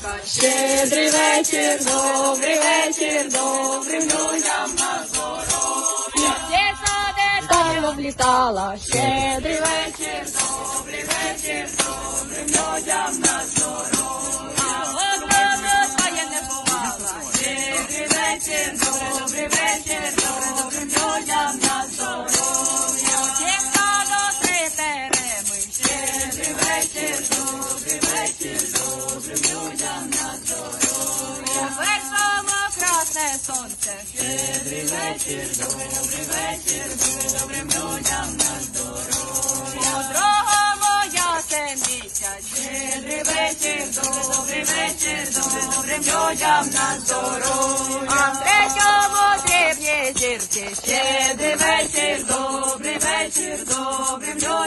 Щедрий вечір, добрий вечір, добрим людям на здоров'я. Влітала, щедрий вечір, добрий вечір, добрим людям на здоров'я. Одного не бувала. Щедрий вечір, добрий вечір, добрим людям на здоров'я. Чекало три тереми. Щедрий вечір, добрий вечір, сонце. Щедрий вечір, добрий вечір, добрим людям на здоров'я. Дорога моя семіця. Щедрий вечір, добрий вечір, добрим людям на здоров'я. А в третьому дрібні зірки. Щедрий вечір, добрий вечір, добрим людям.